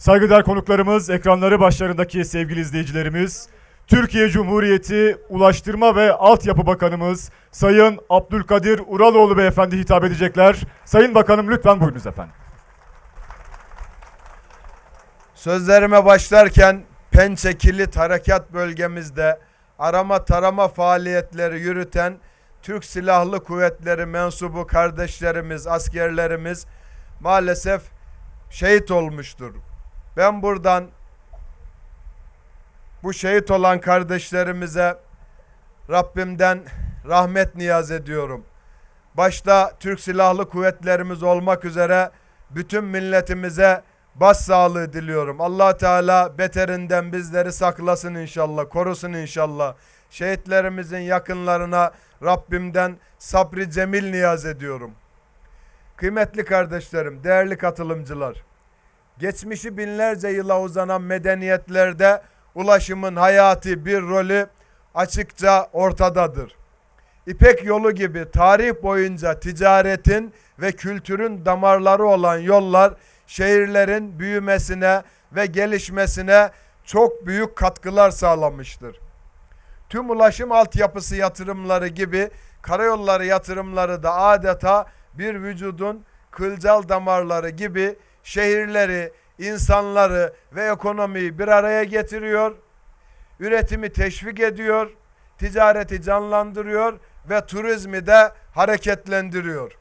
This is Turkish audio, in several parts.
Saygıdeğer konuklarımız, ekranları başlarındaki sevgili izleyicilerimiz, Türkiye Cumhuriyeti Ulaştırma ve Altyapı Bakanımız Sayın Abdülkadir Uraloğlu Beyefendi hitap edecekler. Sayın Bakanım lütfen buyurunuz efendim. Sözlerime başlarken Pençe Kilit Harekat Bölgemizde arama tarama faaliyetleri yürüten Türk Silahlı Kuvvetleri mensubu kardeşlerimiz, askerlerimiz maalesef şehit olmuştur. Ben buradan bu şehit olan kardeşlerimize Rabbimden rahmet niyaz ediyorum. Başta Türk Silahlı Kuvvetlerimiz olmak üzere bütün milletimize başsağlığı diliyorum. Allah Teala beterinden bizleri saklasın inşallah, korusun inşallah. Şehitlerimizin yakınlarına Rabbimden sabri cemil niyaz ediyorum. Kıymetli kardeşlerim, değerli katılımcılar. Geçmişi binlerce yıla uzanan medeniyetlerde ulaşımın hayati bir rolü açıkça ortadadır. İpek yolu gibi tarih boyunca ticaretin ve kültürün damarları olan yollar şehirlerin büyümesine ve gelişmesine çok büyük katkılar sağlamıştır. Tüm ulaşım altyapısı yatırımları gibi karayolları yatırımları da adeta bir vücudun kılcal damarları gibi şehirleri, insanları ve ekonomiyi bir araya getiriyor, üretimi teşvik ediyor, ticareti canlandırıyor ve turizmi de hareketlendiriyor.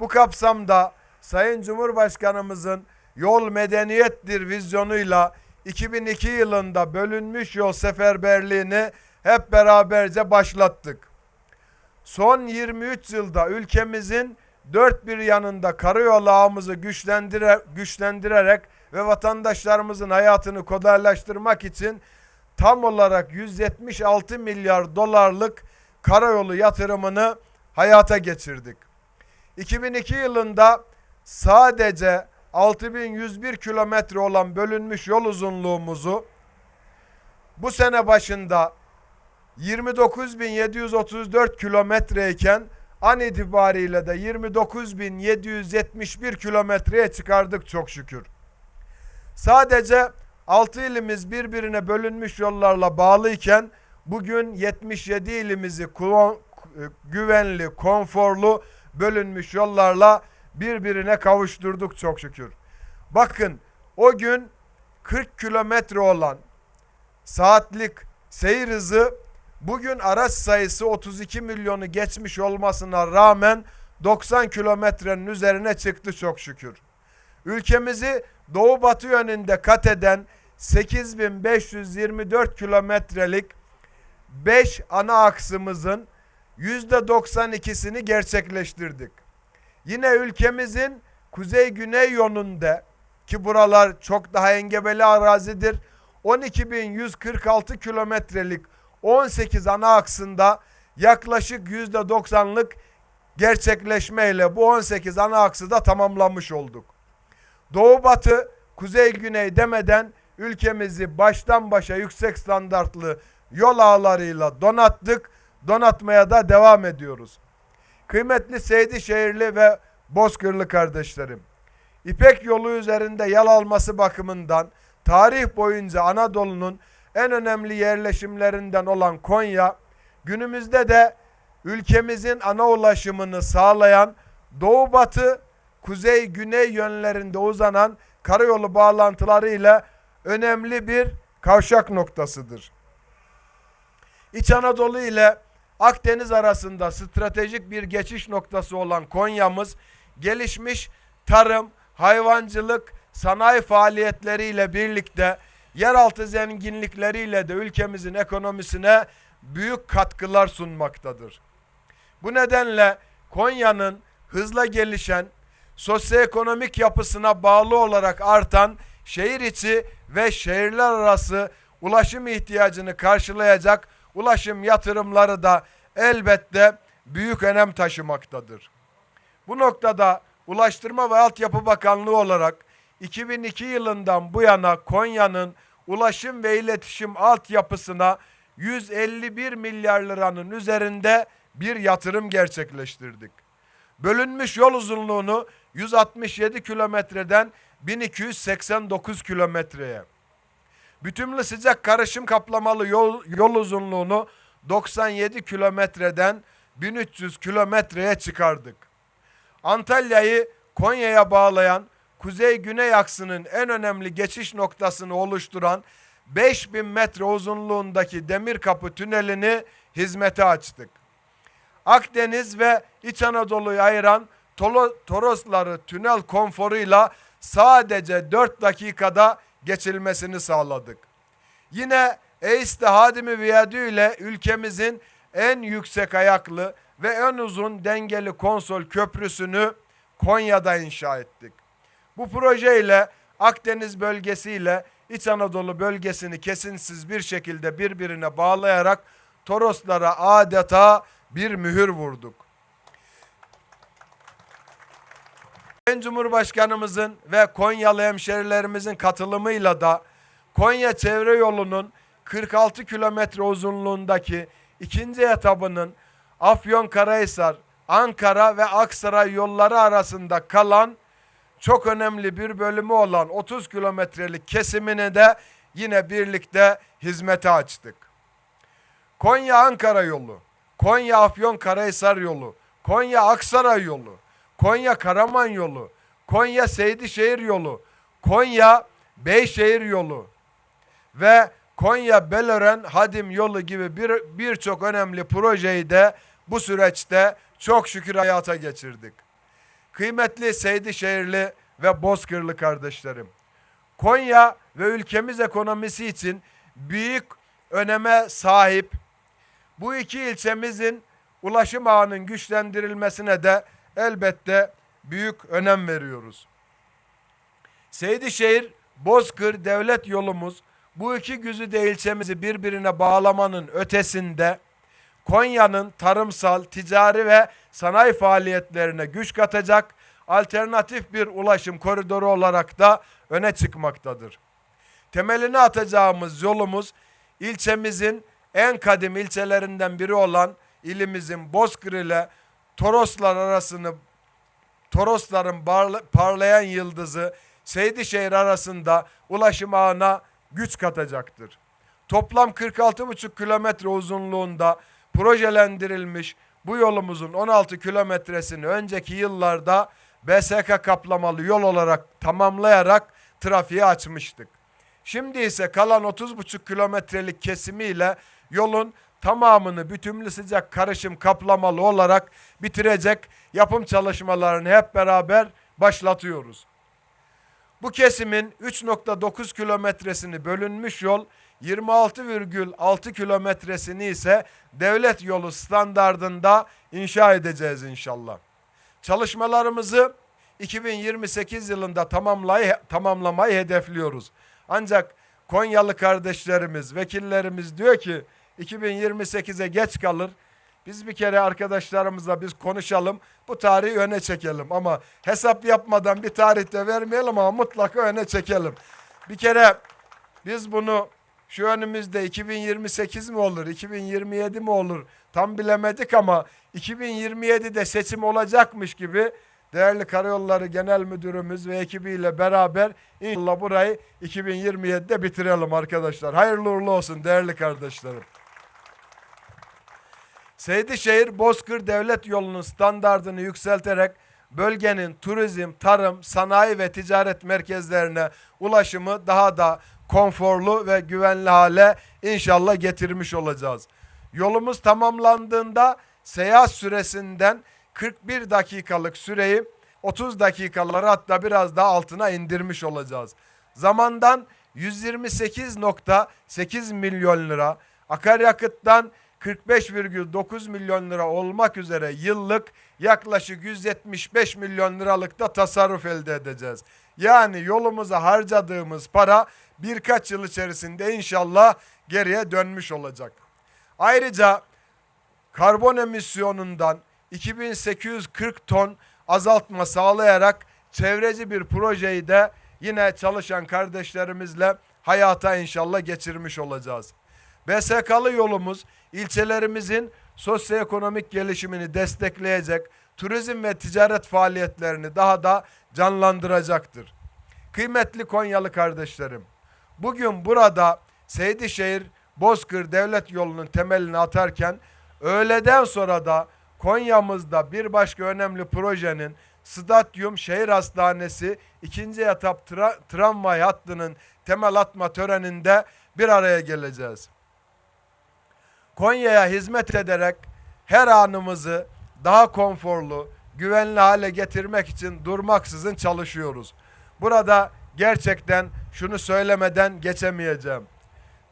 Bu kapsamda Sayın Cumhurbaşkanımızın yol medeniyettir vizyonuyla 2002 yılında bölünmüş yol seferberliğini hep beraberce başlattık. Son 23 yılda ülkemizin dört bir yanında karayolu ağımızı güçlendire, güçlendirerek ve vatandaşlarımızın hayatını kolaylaştırmak için tam olarak 176 milyar dolarlık karayolu yatırımını hayata geçirdik. 2002 yılında sadece 6101 kilometre olan bölünmüş yol uzunluğumuzu bu sene başında 29.734 kilometreyken an itibariyle de 29.771 kilometreye çıkardık çok şükür. Sadece 6 ilimiz birbirine bölünmüş yollarla bağlıyken bugün 77 ilimizi kulon- güvenli, konforlu bölünmüş yollarla birbirine kavuşturduk çok şükür. Bakın o gün 40 kilometre olan saatlik seyir hızı bugün araç sayısı 32 milyonu geçmiş olmasına rağmen 90 kilometrenin üzerine çıktı çok şükür. Ülkemizi doğu batı yönünde kat eden 8524 kilometrelik 5 ana aksımızın %92'sini gerçekleştirdik. Yine ülkemizin kuzey-güney yönünde ki buralar çok daha engebeli arazidir. 12.146 kilometrelik 18 ana aksında yaklaşık %90'lık gerçekleşmeyle bu 18 ana aksı da tamamlamış olduk. Doğu batı, kuzey güney demeden ülkemizi baştan başa yüksek standartlı yol ağlarıyla donattık. Donatmaya da devam ediyoruz. Kıymetli Seydişehirli ve Bozkırlı kardeşlerim. İpek yolu üzerinde yal alması bakımından tarih boyunca Anadolu'nun en önemli yerleşimlerinden olan Konya günümüzde de ülkemizin ana ulaşımını sağlayan doğu batı kuzey güney yönlerinde uzanan karayolu bağlantıları ile önemli bir kavşak noktasıdır. İç Anadolu ile Akdeniz arasında stratejik bir geçiş noktası olan Konya'mız gelişmiş tarım, hayvancılık, sanayi faaliyetleriyle birlikte yeraltı zenginlikleriyle de ülkemizin ekonomisine büyük katkılar sunmaktadır. Bu nedenle Konya'nın hızla gelişen sosyoekonomik yapısına bağlı olarak artan şehir içi ve şehirler arası ulaşım ihtiyacını karşılayacak ulaşım yatırımları da elbette büyük önem taşımaktadır. Bu noktada Ulaştırma ve Altyapı Bakanlığı olarak 2002 yılından bu yana Konya'nın ulaşım ve iletişim altyapısına 151 milyar liranın üzerinde bir yatırım gerçekleştirdik. Bölünmüş yol uzunluğunu 167 kilometreden 1289 kilometreye. Bütünlü sıcak karışım kaplamalı yol, yol uzunluğunu 97 kilometreden 1300 kilometreye çıkardık. Antalya'yı Konya'ya bağlayan kuzey-güney aksının en önemli geçiş noktasını oluşturan 5000 metre uzunluğundaki Demirkapı tünelini hizmete açtık. Akdeniz ve İç Anadolu'yu ayıran Tolo- Torosları tünel konforuyla sadece 4 dakikada geçilmesini sağladık. Yine Eiste Hadimi Viyadü ile ülkemizin en yüksek ayaklı ve en uzun dengeli konsol köprüsünü Konya'da inşa ettik. Bu proje ile Akdeniz bölgesi ile İç Anadolu bölgesini kesinsiz bir şekilde birbirine bağlayarak Toroslara adeta bir mühür vurduk. Sayın Cumhurbaşkanımızın ve Konyalı hemşerilerimizin katılımıyla da Konya Çevre Yolu'nun 46 kilometre uzunluğundaki ikinci etabının Afyonkarahisar, Ankara ve Aksaray yolları arasında kalan çok önemli bir bölümü olan 30 kilometrelik kesimini de yine birlikte hizmete açtık. Konya Ankara yolu, Konya Afyon Karahisar yolu, Konya Aksaray yolu, Konya Karaman yolu, Konya Seydişehir yolu, Konya Beyşehir yolu ve Konya Belören Hadim yolu gibi bir birçok önemli projeyi de bu süreçte çok şükür hayata geçirdik. Kıymetli Seydişehirli ve Bozkırlı kardeşlerim. Konya ve ülkemiz ekonomisi için büyük öneme sahip bu iki ilçemizin ulaşım ağının güçlendirilmesine de elbette büyük önem veriyoruz. Seydişehir Bozkır devlet yolumuz bu iki güzide ilçemizi birbirine bağlamanın ötesinde Konya'nın tarımsal, ticari ve sanayi faaliyetlerine güç katacak alternatif bir ulaşım koridoru olarak da öne çıkmaktadır. Temelini atacağımız yolumuz ilçemizin en kadim ilçelerinden biri olan ilimizin Bozkır ile Toroslar arasını Torosların parlayan yıldızı Seydişehir arasında ulaşım ağına güç katacaktır. Toplam 46,5 kilometre uzunluğunda projelendirilmiş bu yolumuzun 16 kilometresini önceki yıllarda BSK kaplamalı yol olarak tamamlayarak trafiğe açmıştık. Şimdi ise kalan 30,5 kilometrelik kesimiyle yolun tamamını bütünlü sıcak karışım kaplamalı olarak bitirecek yapım çalışmalarını hep beraber başlatıyoruz. Bu kesimin 3.9 kilometresini bölünmüş yol, 26,6 kilometresini ise devlet yolu standardında inşa edeceğiz inşallah. Çalışmalarımızı 2028 yılında tamamlay tamamlamayı hedefliyoruz. Ancak Konyalı kardeşlerimiz, vekillerimiz diyor ki 2028'e geç kalır. Biz bir kere arkadaşlarımızla biz konuşalım. Bu tarihi öne çekelim ama hesap yapmadan bir tarihte vermeyelim ama mutlaka öne çekelim. Bir kere biz bunu şu önümüzde 2028 mi olur, 2027 mi olur tam bilemedik ama 2027'de seçim olacakmış gibi değerli Karayolları Genel Müdürümüz ve ekibiyle beraber inşallah burayı 2027'de bitirelim arkadaşlar. Hayırlı uğurlu olsun değerli kardeşlerim. Seydişehir Bozkır Devlet Yolu'nun standartını yükselterek bölgenin turizm, tarım, sanayi ve ticaret merkezlerine ulaşımı daha da konforlu ve güvenli hale inşallah getirmiş olacağız. Yolumuz tamamlandığında seyahat süresinden 41 dakikalık süreyi 30 dakikalara hatta biraz daha altına indirmiş olacağız. Zamandan 128.8 milyon lira, akaryakıttan 45,9 milyon lira olmak üzere yıllık yaklaşık 175 milyon liralık da tasarruf elde edeceğiz. Yani yolumuza harcadığımız para birkaç yıl içerisinde inşallah geriye dönmüş olacak. Ayrıca karbon emisyonundan 2840 ton azaltma sağlayarak çevreci bir projeyi de yine çalışan kardeşlerimizle hayata inşallah geçirmiş olacağız. BSK'lı yolumuz ilçelerimizin sosyoekonomik gelişimini destekleyecek, turizm ve ticaret faaliyetlerini daha da canlandıracaktır. Kıymetli Konyalı kardeşlerim, bugün burada Seydişehir Bozkır Devlet Yolu'nun temelini atarken öğleden sonra da Konya'mızda bir başka önemli projenin Stadyum Şehir Hastanesi ikinci etap tra- tramvay hattının temel atma töreninde bir araya geleceğiz. Konya'ya hizmet ederek her anımızı daha konforlu, güvenli hale getirmek için durmaksızın çalışıyoruz. Burada gerçekten şunu söylemeden geçemeyeceğim.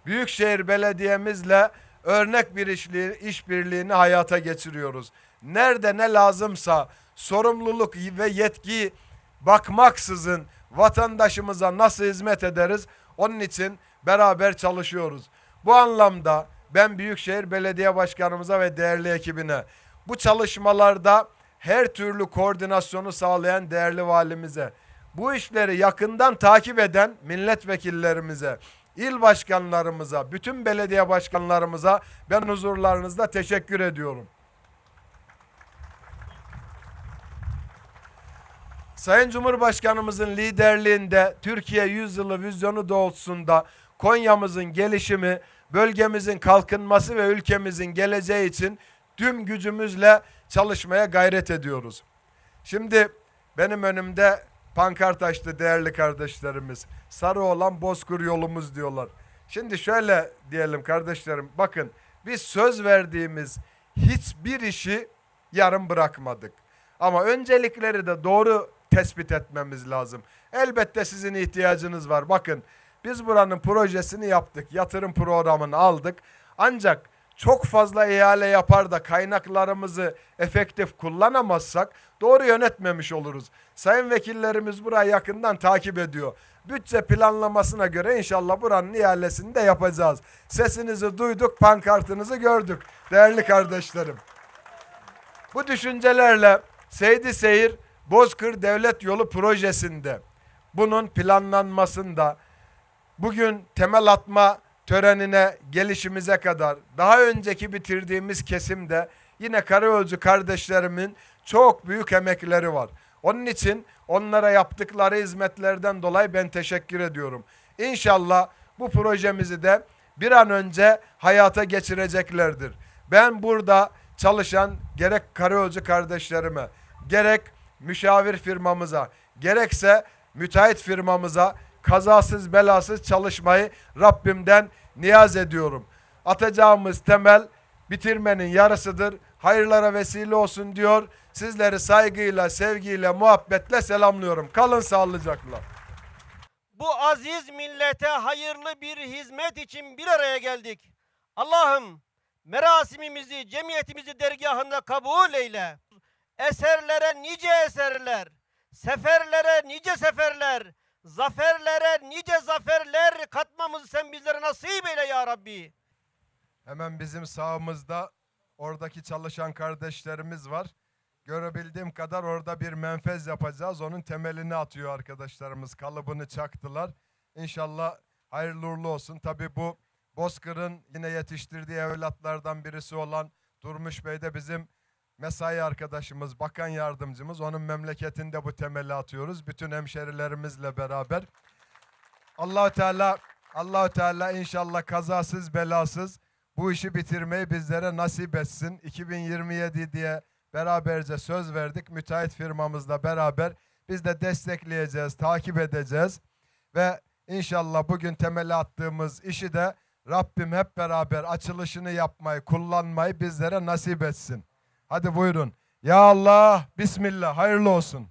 Büyükşehir Belediye'mizle örnek bir işli, işbirliğini hayata geçiriyoruz. Nerede ne lazımsa sorumluluk ve yetki bakmaksızın vatandaşımıza nasıl hizmet ederiz onun için beraber çalışıyoruz. Bu anlamda ben Büyükşehir Belediye Başkanımıza ve değerli ekibine bu çalışmalarda her türlü koordinasyonu sağlayan değerli valimize, bu işleri yakından takip eden milletvekillerimize, il başkanlarımıza, bütün belediye başkanlarımıza ben huzurlarınızda teşekkür ediyorum. Sayın Cumhurbaşkanımızın liderliğinde Türkiye Yüzyılı vizyonu doğrultusunda Konya'mızın gelişimi, bölgemizin kalkınması ve ülkemizin geleceği için tüm gücümüzle çalışmaya gayret ediyoruz. Şimdi benim önümde pankart açtı değerli kardeşlerimiz. Sarı olan Bozkır yolumuz diyorlar. Şimdi şöyle diyelim kardeşlerim bakın biz söz verdiğimiz hiçbir işi yarım bırakmadık. Ama öncelikleri de doğru tespit etmemiz lazım. Elbette sizin ihtiyacınız var. Bakın biz buranın projesini yaptık. Yatırım programını aldık. Ancak çok fazla ihale yapar da kaynaklarımızı efektif kullanamazsak doğru yönetmemiş oluruz. Sayın vekillerimiz burayı yakından takip ediyor. Bütçe planlamasına göre inşallah buranın ihalesini de yapacağız. Sesinizi duyduk, pankartınızı gördük değerli kardeşlerim. Bu düşüncelerle Seydi Seyir Bozkır Devlet Yolu projesinde bunun planlanmasında bugün temel atma törenine gelişimize kadar daha önceki bitirdiğimiz kesimde yine Karayolcu kardeşlerimin çok büyük emekleri var. Onun için onlara yaptıkları hizmetlerden dolayı ben teşekkür ediyorum. İnşallah bu projemizi de bir an önce hayata geçireceklerdir. Ben burada çalışan gerek karayolcu kardeşlerime, gerek müşavir firmamıza, gerekse müteahhit firmamıza kazasız belasız çalışmayı Rabbimden niyaz ediyorum. Atacağımız temel bitirmenin yarısıdır. Hayırlara vesile olsun diyor. Sizleri saygıyla, sevgiyle, muhabbetle selamlıyorum. Kalın sağlıcakla. Bu aziz millete hayırlı bir hizmet için bir araya geldik. Allah'ım merasimimizi, cemiyetimizi dergahında kabul eyle. Eserlere nice eserler, seferlere nice seferler, zaferlere nice zaferler katmamızı sen bizlere nasip eyle ya Rabbi. Hemen bizim sağımızda oradaki çalışan kardeşlerimiz var. Görebildiğim kadar orada bir menfez yapacağız. Onun temelini atıyor arkadaşlarımız. Kalıbını çaktılar. İnşallah hayırlı uğurlu olsun. Tabii bu Bozkır'ın yine yetiştirdiği evlatlardan birisi olan Durmuş Bey de bizim mesai arkadaşımız, bakan yardımcımız. Onun memleketinde bu temeli atıyoruz. Bütün hemşerilerimizle beraber. Allahu Teala Allahu Teala inşallah kazasız belasız bu işi bitirmeyi bizlere nasip etsin. 2027 diye beraberce söz verdik. Müteahhit firmamızla beraber biz de destekleyeceğiz, takip edeceğiz ve inşallah bugün temeli attığımız işi de Rabbim hep beraber açılışını yapmayı, kullanmayı bizlere nasip etsin. Hadi buyurun. Ya Allah, Bismillah, hayırlı olsun.